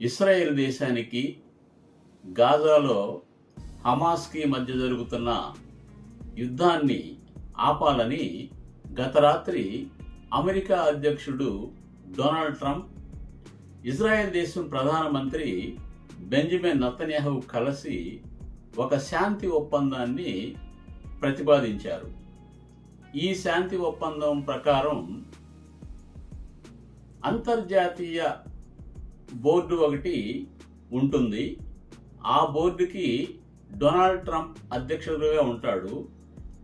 Israel దేశానికి గాజాలో హమాస్కి మధ్య జరుగుతున్న యుద్ధాన్ని ఆపాలని గత రాత్రి అమెరికా అధ్యక్షుడు డొనాల్డ్ ట్రంప్ ఇజ్రాయెల్ దేశం ప్రధానమంత్రి బెంజమిన్ నతన్యాహు కలిసి ఒక శాంతి ఒప్పందాన్ని ప్రతిపాదించారు. ఈ శాంతి ఒప్పందం ప్రకారం అంతర్జాతీయ బోర్డు ఒకటి ఉంటుంది. ఆ బోర్డుకి డొనాల్డ్ ట్రంప్ అధ్యక్షుడుగా ఉంటాడు.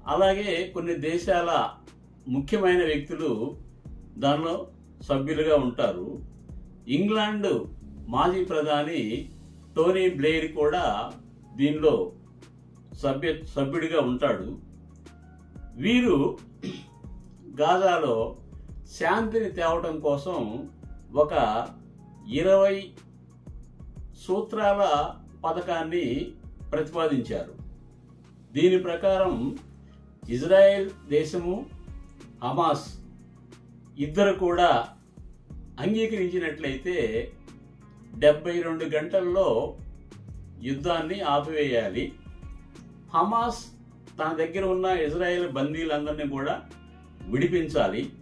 అలాగే కొన్ని దేశాల ముఖ్యమైన వ్యక్తులు దానిలో సభ్యులుగా ఉంటారు. ఇంగ్లాండ్ మాజీ ప్రధాని టోనీ బ్లేయర్ కూడా దీనిలో సభ్య సభ్యుడిగా ఉంటాడు. వీరు గాజాలో శాంతిని తేవటం కోసం ఒక ఇరవై సూత్రాల పథకాన్ని ప్రతిపాదించారు. దీని ప్రకారం ఇజ్రాయెల్ దేశము హమాస్ ఇద్దరు కూడా అంగీకరించినట్లయితే డెబ్బై రెండు గంటల్లో యుద్ధాన్ని ఆపివేయాలి. హమాస్ తన దగ్గర ఉన్న ఇజ్రాయెల్ బందీలందరినీ కూడా విడిపించాలి.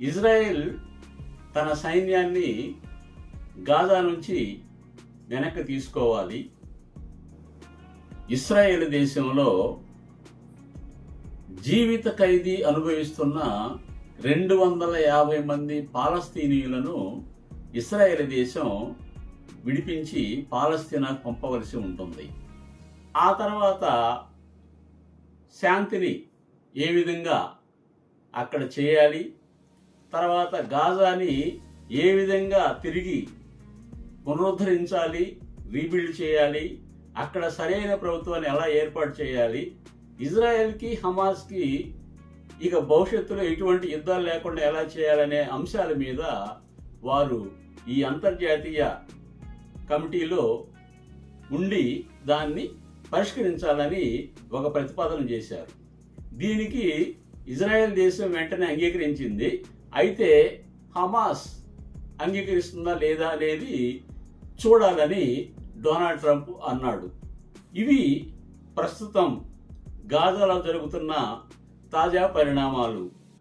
ఇజ్రాయెల్ తన సైన్యాన్ని గాజా నుంచి వెనక్కి తీసుకోవాలి. ఇస్రాయేల్ దేశంలో జీవిత ఖైదీ అనుభవిస్తున్న రెండు వందల యాభై మంది పాలస్తీనీయులను ఇస్రాయేల్ దేశం విడిపించి పాలస్తీనాకు పంపవలసి ఉంటుంది. ఆ తర్వాత శాంతిని ఏ విధంగా అక్కడ చేయాలి? తర్వాత గాజాని ఏ విధంగా తిరిగి పునరుద్ధరించాలి రీబిల్డ్ చేయాలి అక్కడ సరైన ప్రభుత్వాన్ని ఎలా ఏర్పాటు చేయాలి ఇజ్రాయెల్కి హమాస్కి ఇక భవిష్యత్తులో ఎటువంటి యుద్ధాలు లేకుండా ఎలా చేయాలనే అంశాల మీద వారు ఈ అంతర్జాతీయ కమిటీలో ఉండి దాన్ని పరిష్కరించాలని ఒక ప్రతిపాదన చేశారు. దీనికి ఇజ్రాయెల్ దేశం వెంటనే అంగీకరించింది. అయితే హమాస్ అంగీకరిస్తుందా లేదా అనేది చూడాలని డొనాల్డ్ ట్రంప్ అన్నాడు. ఇవి ప్రస్తుతం గాజాలో జరుగుతున్న తాజా పరిణామాలు.